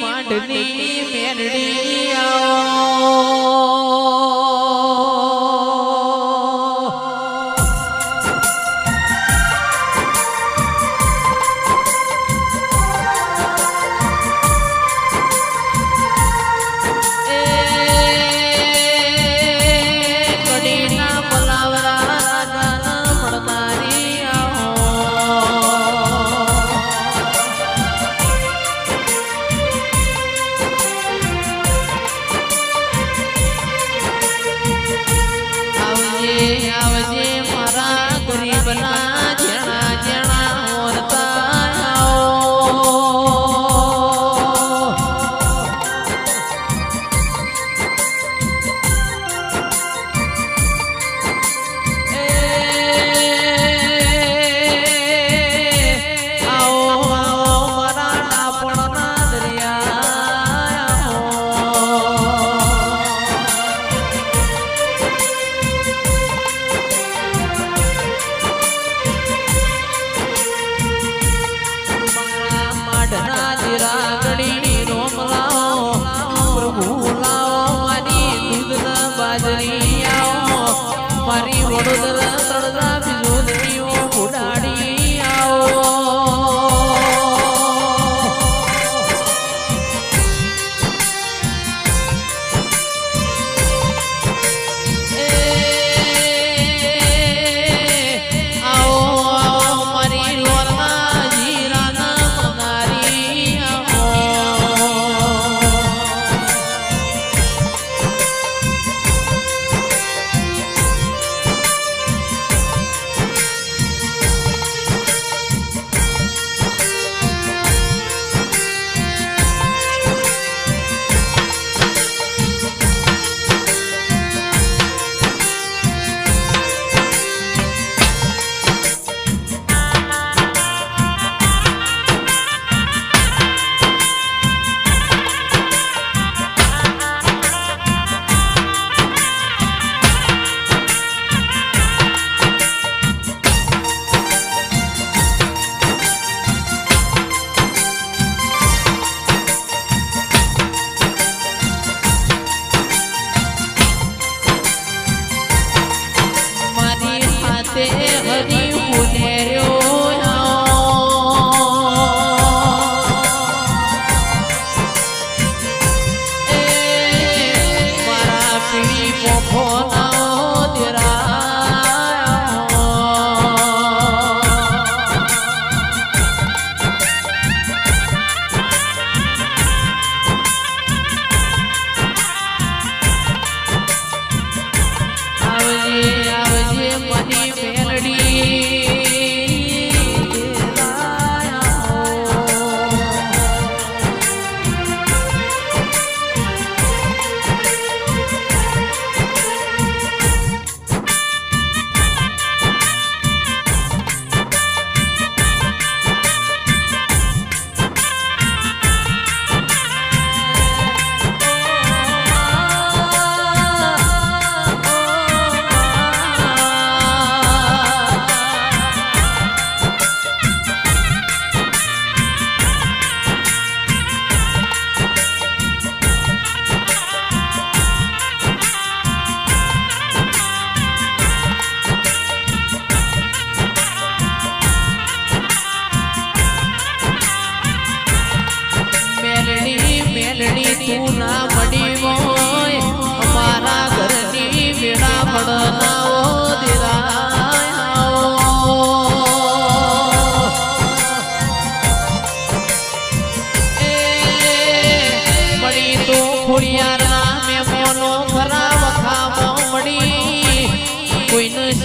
માંડની મેરડી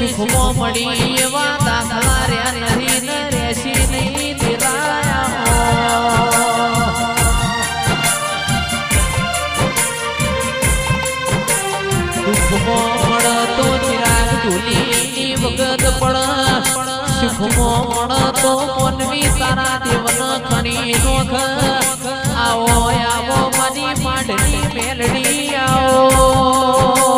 શીખવો મળી એવા દાખલા રહ્યા નથી રહેશી નહીં દિલાયા સુખમોણ તો ચિરાગ ઢોલી વગત આવો આવો મારી માંડની મેલડી આવો.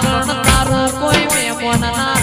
તારું કોઈ મહેમાન ના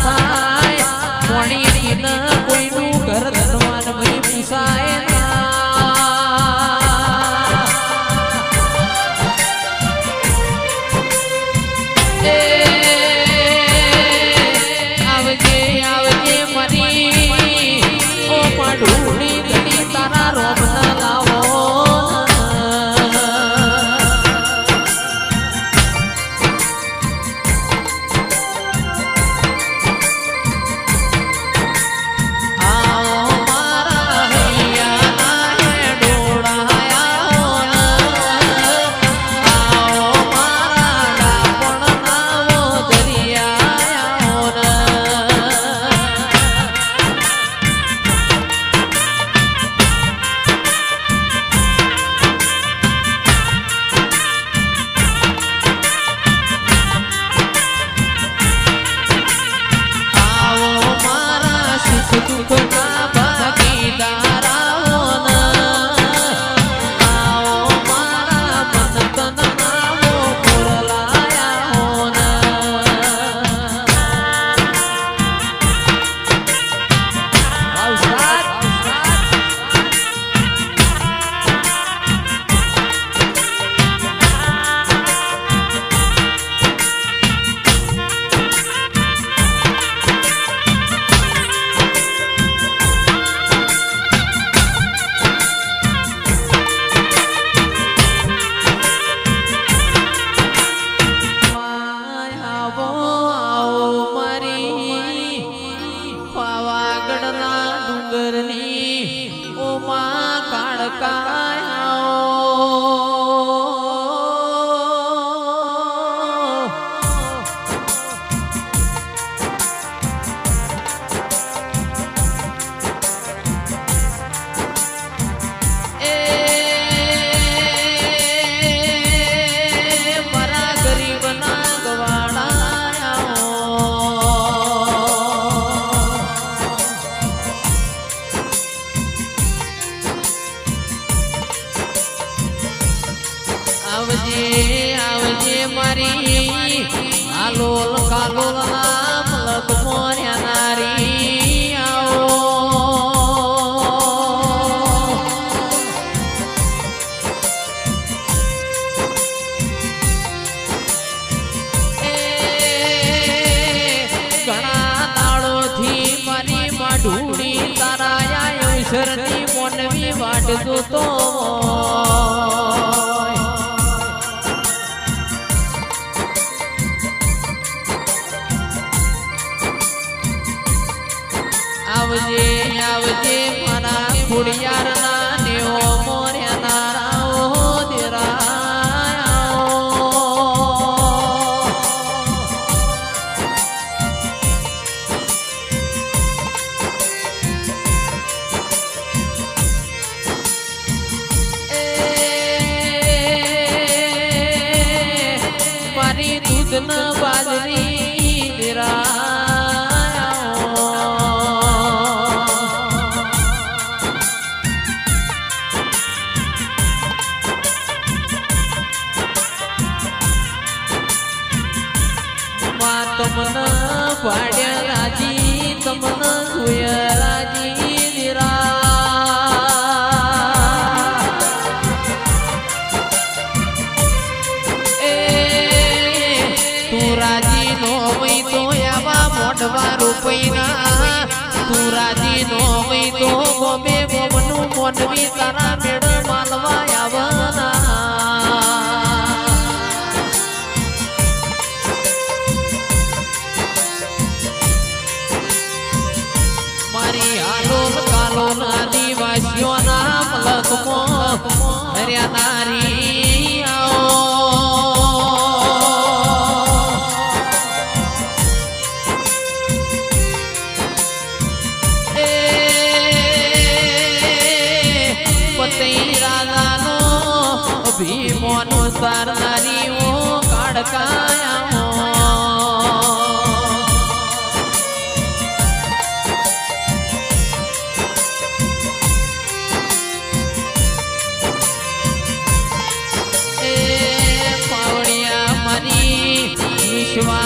વાટ જોતો આવજે આવજે મારા ખુડિયાર રાજી નો હોય તો મોનવી તારા મેળ માલવા ಶಿವಾ